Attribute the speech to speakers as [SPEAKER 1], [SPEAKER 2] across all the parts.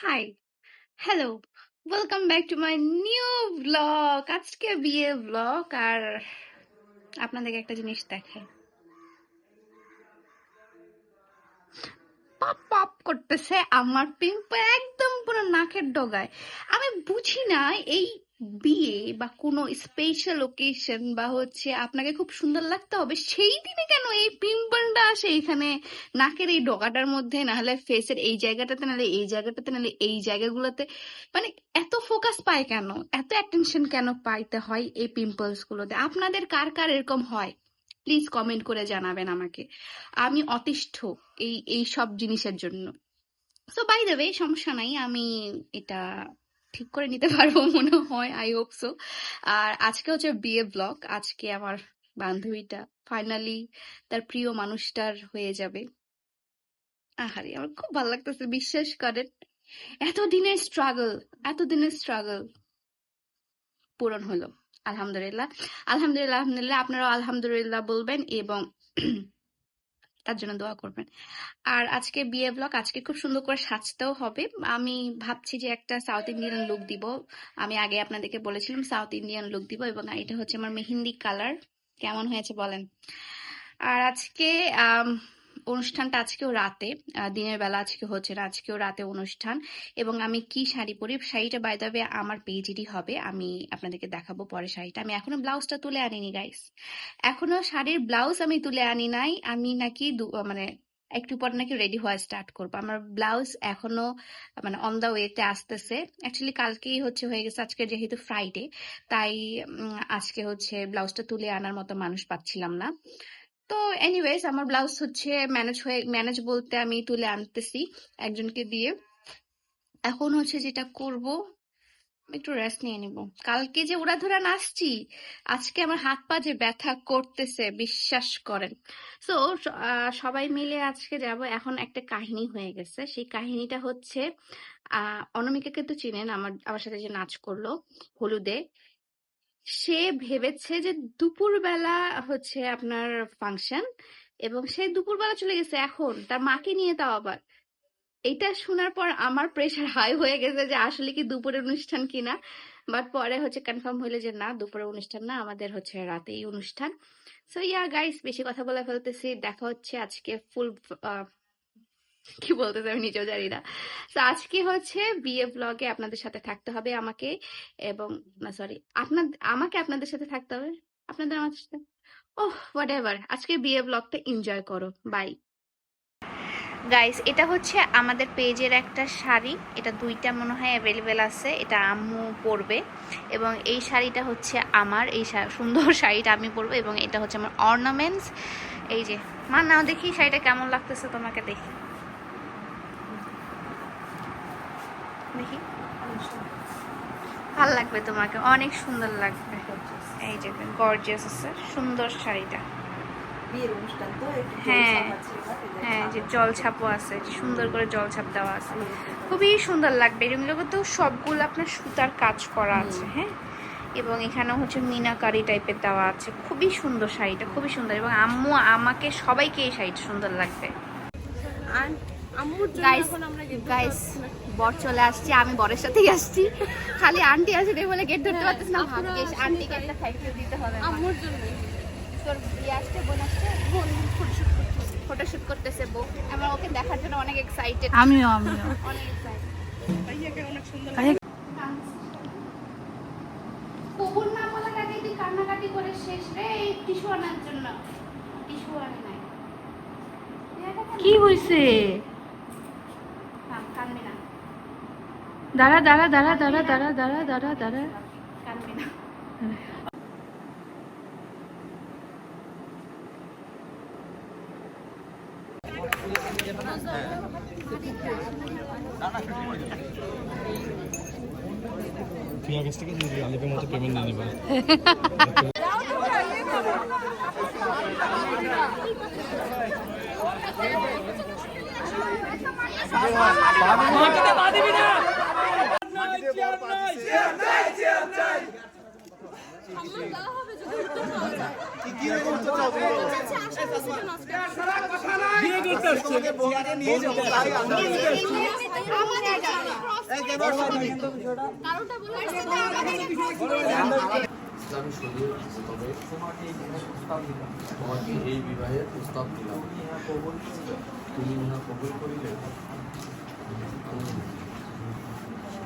[SPEAKER 1] Hi hello welcome back to my new vlog আজকে বিয়ে blog আর আপনাদেরকে একটা জিনিস দেখাই। পপ পপ করতেছে আমার পিম্পল একদম পুরো নাকের ডগায়। আমি বুঝি না, এই বিয়ে বা কোনো স্পেশাল ওকেশন বা হচ্ছে আপনাকে খুব সুন্দর লাগতে হবে, সেই দিনে কেন এই পিম্পলটা আসে এখানে? নাকের এই ডগাটার মধ্যে নাহলে ফেসের এই জায়গাটাতে নাহলে এই জায়গাটাতে নাহলে এই জায়গাগুলোতে। মানে এত ফোকাস পায় কেন? এত অ্যাটেনশন কেন পাইতে হয় এই পিম্পলস গুলোতে? আপনাদের কার কার এরকম হয়? প্লিজ কমেন্ট করে জানাবেন আমাকে। আমি অতিষ্ঠ এই এই সব জিনিসের জন্য। সো বাই দ্য ওয়ে সমস্যা নাই, আমি এটা ঠিক করে নিতে পারব মনে হয় আই হোপ সো আর আজকে হচ্ছে বিয়ে ব্লগ আজকে আমার বান্ধবীটা ফাইনালি তার প্রিয় মানুষটার হয়ে যাবে। আহারে, আমার খুব ভালো লাগতেছে, বিশ্বাস করেন। এতদিনের স্ট্রাগল এতদিনের স্ট্রাগল পূরণ হলো, আলহামদুলিল্লাহ। আলহামদুলিল্লাহ আলহামদুলিল্লাহ, আপনারাও আলহামদুলিল্লাহ বলবেন এবং তার জন্য দোয়া করবেন। আর আজকে বিয়ে ব্লগ আজকে খুব সুন্দর করে সাজতেও হবে। আমি ভাবছি যে একটা সাউথ ইন্ডিয়ান লুক দিব। আমি আগে আপনাদেরকে বলেছিলাম সাউথ ইন্ডিয়ান লুক দিব এবং এটা হচ্ছে আমার মেহেন্দি কালার কেমন হয়েছে বলেন? আর আজকে অনুষ্ঠানটা আজকেও রাতে দিনের বেলা আজকে হচ্ছে না, আজকেও রাতে অনুষ্ঠান। এবং আমি কি শাড়ি পরি, শাড়িটা বাই আমার পেজেরই হবে, আমি আপনাদেরকে দেখাবো পরে শাড়িটা। আমি এখনও ব্লাউজটা তুলে আনিনি গাইস এখনও শাড়ির ব্লাউজ আমি তুলে আনি নাই, আমি নাকি মানে একটু পর নাকি রেডি হওয়া স্টার্ট করব। আমার ব্লাউজ এখনও মানে অন দা ওয়েতে আসতেছে। অ্যাকচুয়ালি কালকেই হচ্ছে হয়ে গেছে, আজকে যেহেতু ফ্রাইডে তাই আজকে হচ্ছে ব্লাউজটা তুলে আনার মতো মানুষ পাচ্ছিলাম না। তো এনিওয়েজ আমার ব্লাউজ হচ্ছে ম্যানেজ হয়ে ম্যানেজ বলতে আমি তুলে আনতেছি একজনকে দিয়ে। এখন হচ্ছে যেটা করব, একটু রেস্ট নিয়ে নিব। কালকে যে উড়াধুরা নাচছি, আজকে আমার হাত পা যে ব্যথা করতেছে, বিশ্বাস করেন। সো সবাই মিলে আজকে যাব। এখন একটা কাহিনী হয়ে গেছে। সেই কাহিনীটা হচ্ছে অনামিকাকে তো চিনেন, আমার আমার সাথে যে নাচ করল, হলুদে। সে ভেবেছে যে দুপুরবেলা হচ্ছে আপনার ফাংশন এবং সে দুপুরবেলা চলে গেছে এখন, তার মাকে নিয়ে তাও আবার। এটা শোনার পর আমার প্রেশার হাই হয়ে গেছে যে আসলে কি দুপুরের অনুষ্ঠান কিনা। বাট পরে হচ্ছে কনফার্ম হইল যে না, দুপুরের অনুষ্ঠান না, আমাদের হচ্ছে রাতেই অনুষ্ঠান। সো ইয়া গাইস বেশি কথা বলে ফেলতেছি। দেখা হচ্ছে আজকে ফুল কি বলতেছে আমি নিজেও জানি না। তো আজকে হচ্ছে বিয়ে ব্লগে আপনাদের সাথে থাকতে হবে আমাকে এবং, না সরি আপনার আমাকে আপনাদের সাথে থাকতে হবে? আপনাদের আমাদের সাথে? ওহ হোয়াট এভার আজকে বিয়ে ব্লগটা এনজয় করো বাই গাইস এটা হচ্ছে আমাদের পেজের একটা শাড়ি, এটা দুইটা মনে হয় অ্যাভেলেবেল আছে, এটা আম্মু পরবে এবং এই শাড়িটা হচ্ছে আমার, এই সুন্দর শাড়িটা আমি পরবো এবং এটা হচ্ছে আমার অর্নামেন্টস এই যে, মা, নাও দেখি শাড়িটা কেমন লাগতেছে তোমাকে দেখি। দেখি ভালো লাগবে তোমাকে অনেক সুন্দর লাগবে। এই যে গর্জিয়াস আছে সুন্দর শাড়িটা।
[SPEAKER 2] তো
[SPEAKER 1] হ্যাঁ,
[SPEAKER 2] জলছাপ
[SPEAKER 1] হ্যাঁ যে
[SPEAKER 2] ছাপ
[SPEAKER 1] জল ছাপও আছে সুন্দর করে জল ছাপ দেওয়া আছে। খুবই সুন্দর লাগবে এগুলো তো সবগুলো আপনার সুতার কাজ করা আছে হ্যাঁ? এবং এখানে হচ্ছে মিনাকারি টাইপের দেওয়া আছে খুবই সুন্দর শাড়িটা খুবই সুন্দর। এবং আম্মু আমাকে সবাইকে এই শাড়িটা সুন্দর লাগবে।
[SPEAKER 2] আর জন্য
[SPEAKER 1] গাইস গাইস। বর চলে আসছে আমি বরের সাথেই আসছি। খালি আন্টি আছে রে বলে গেট ধরতে
[SPEAKER 2] হ্যাঁ,
[SPEAKER 1] পারতেছ না। ভাগ্যিস আন্টিকে একটা থ্যাংক ইউ দিতে হবে আমার।
[SPEAKER 2] জন্য।
[SPEAKER 1] তোর বিয়ে আসছে বোন আসছে?
[SPEAKER 2] বোন ফটোশুট করতেছে
[SPEAKER 1] ফটো করতেছে বউ। আমার ওকে দেখার জন্য অনেক এক্সাইটেড
[SPEAKER 3] আমিও আমিও।
[SPEAKER 1] অনেক এক্সাইটেড
[SPEAKER 2] ভাইয়াকে অনেক সুন্দর
[SPEAKER 1] কবুল না বলার আগে তুই কান্নাকাটি করে শেষ রে টিস্যু আনার জন্য। টিস্যু আনে নাই।
[SPEAKER 3] কি হইছে? দাঁড়া দাঁড়া দাঁড়া দাঁড়া দাঁড়া দাঁড়া দাঁড়া দাঁড়া।
[SPEAKER 1] কাঁদবি না
[SPEAKER 4] তুই আগের থেকে আলিপের মতো পেমেন্ট নিয়ে নিবা।
[SPEAKER 1] আমার জায়গা
[SPEAKER 5] ইসলামী শরীর তবে তোমাকে এই বিবাহের প্রস্তাব দিলাম। তুমি ইহা কবুল করিলে?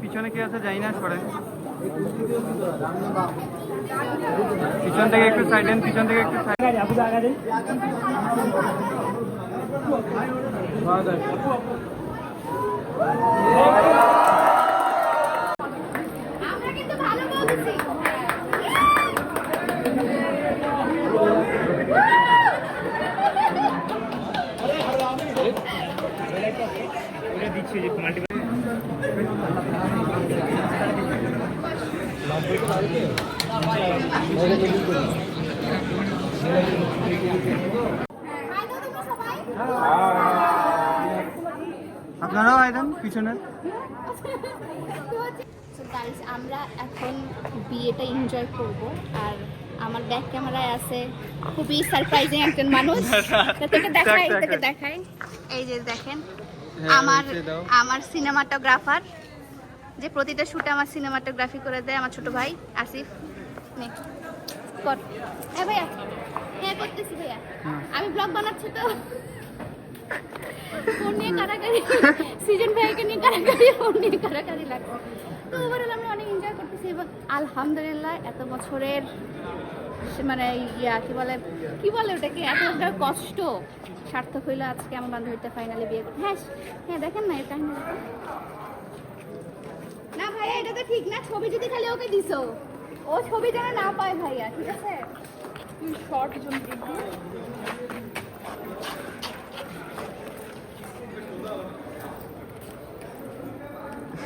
[SPEAKER 6] পিছনে কে আছে যাই না সরেন পিছন থেকে একটু সাইড পিছন থেকে একটু সাইড
[SPEAKER 1] আমরা কিন্তু ভালো বলছি।
[SPEAKER 6] আপনারাও আইদেন পিছনে
[SPEAKER 1] আমরা এখন বিয়েটা এনজয় করব আর আমার ব্যাক ক্যামেরায় আছে খুবই সারপ্রাইজিং একজন মানুষ। তোকে দেখাই
[SPEAKER 6] দেখ, দেখ,
[SPEAKER 1] তোকে দেখাই। এই যে দেখেন
[SPEAKER 6] হ্যাঁ,
[SPEAKER 1] আমার আমার সিনেমাটোগ্রাফার যে প্রতিটা শুটে আমার সিনেমাটোগ্রাফি করে দেয় আমার ছোট ভাই আসিফ। হ্যাঁ ভাইয়া হ্যাঁ করতেছি ভাইয়া। আমি ব্লগ বানাচ্ছি তো। নিয়ে কারাকারি সিজন ভাইকে নিয়ে কারাকারি ফোন নিয়ে কারাকারি লাগছে তো ওভারঅল আমি অনেক এনজয় করতেছি এবং আলহামদুলিল্লাহ এত বছরের মানে ইয়া, কি বলে কি বলে ওটাকে, এত একটা কষ্ট, সার্থক হইল আজকে আমার বান্ধবীটা ফাইনালি বিয়ে করতে। হ্যাঁ হ্যাঁ দেখেন না এটা না ভাইয়া, এটা তো ঠিক না, ছবি যদি খালি ওকে দিছো। ও ছবি যেন না পায় ভাইয়া, ঠিক আছে? শর্ট জন্য আমি কিছু বলিনি।
[SPEAKER 2] আপনি স্পিক না তুমি জ্বালাবো অনেক
[SPEAKER 1] আচ্ছা ঠিক আছে ঠিক আছে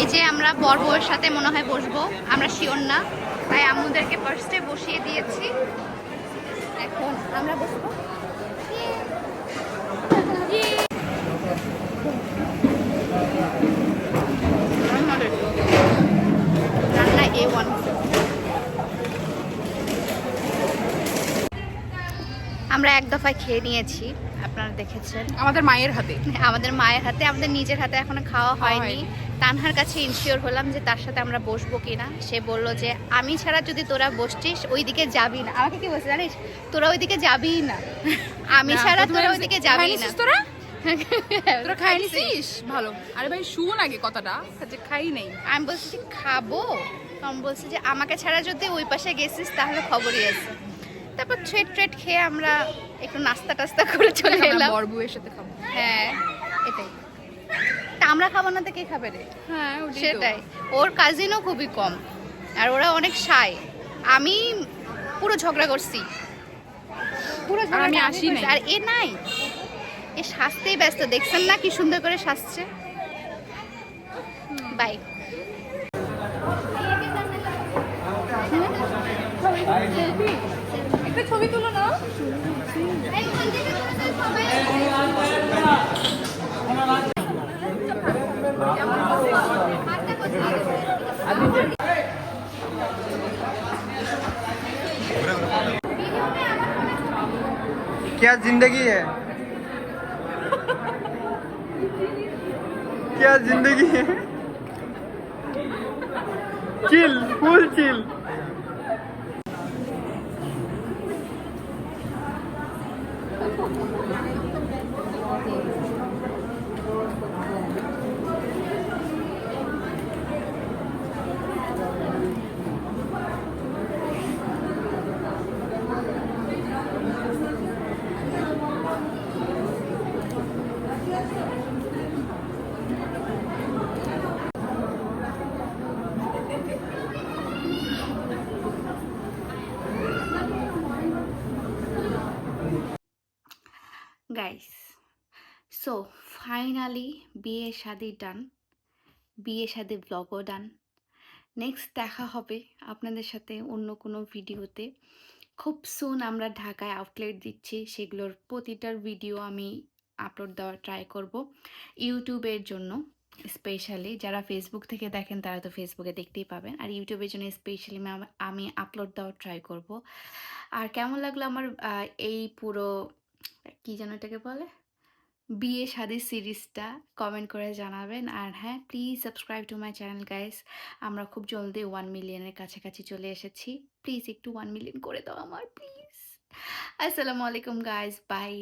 [SPEAKER 1] এই যে আমরা বর সাথে মনে হয় বসবো, আমরা শিওর না, তাই আম্মুদেরকে ফার্স্টে বসিয়ে দিয়েছি। এখন আমরা বসবো। রান্না এ ওয়ান আমরা এক দফায় খেয়ে নিয়েছি। আপনারা দেখেছেন।
[SPEAKER 2] আমাদের মায়ের হাতে।
[SPEAKER 1] আমাদের মায়ের হাতে আমাদের নিজের হাতে এখনও খাওয়া হয়নি। তানহার কাছে ইনশিওর হলাম যে তার সাথে আমরা বসবো কিনা। সে বলল যে আমি ছাড়া যদি তোরা বসছিস ওইদিকে যাবি না। আমাকে কি বলছে জানিস? তোরা ওইদিকে যাবি না। আমি ছাড়া তোরা ওইদিকে যাবি না।
[SPEAKER 2] তোরা? তোরা খাই নিছিস ভালো। আরে ভাই শুন আগে কথাটা। যে খাই নেই।
[SPEAKER 1] আমি বলছি খাব? তখন বলছে যে আমাকে ছাড়া যদি ওই পাশে গেছিস তাহলে খবরই আছে। তারপর ট্রেড ট্রেড খেয়ে আমরা একটু নাস্তা টাস্তা করে চলে এলাম।
[SPEAKER 2] বরবুয়ের সাথে খাব।
[SPEAKER 1] হ্যাঁ এটাই। তা আমরা খাব না তো কে খাবে রে?
[SPEAKER 2] হ্যাঁ
[SPEAKER 1] সেটাই। ওর কাজিনও খুবই কম আর ওরা অনেক সাই আমি পুরো ঝগড়া করছি। পুরো
[SPEAKER 2] আমি আসি।
[SPEAKER 1] আর এ নাই। এ সাজতেই ব্যস্ত। দেখছেন না কি সুন্দর করে সাজছে? বাই
[SPEAKER 2] একটা ছবি তুলো না
[SPEAKER 1] হাতটা কোথায়?
[SPEAKER 6] क्या जिंदगी है क्या जिंदगी है chill full chill
[SPEAKER 1] Thank you. Finally বিয়ে শাদি ডান, বিয়ে শাদি ব্লগও ডান। নেক্সট দেখা হবে আপনাদের সাথে অন্য কোনো ভিডিওতে। খুব সুন আমরা ঢাকায় আউটলেট দিচ্ছি, সেগুলোর প্রতিটার ভিডিও আমি আপলোড দেওয়ার ট্রাই করব ইউটিউবের জন্য। স্পেশালি যারা ফেসবুক থেকে দেখেন, তারা তো ফেসবুকে দেখতেই পাবেন। আর ইউটিউবের জন্য স্পেশালি আমি আপলোড দেওয়ার ট্রাই করব। আর কেমন লাগল আমার এই পুরো, কি যেন এটাকে বলে? বিয়ে শাদি সিরিজটা কমেন্ট করে জানাবেন। আর হ্যাঁ please subscribe to my channel guys আমরা খুব জলদি ওয়ান মিলিয়নের কাছাকাছি চলে এসেছি। প্লিজ একটু ওয়ান মিলিয়ন করে দাও আমার প্লিজ আসসালামু আলাইকুম গাইস বাই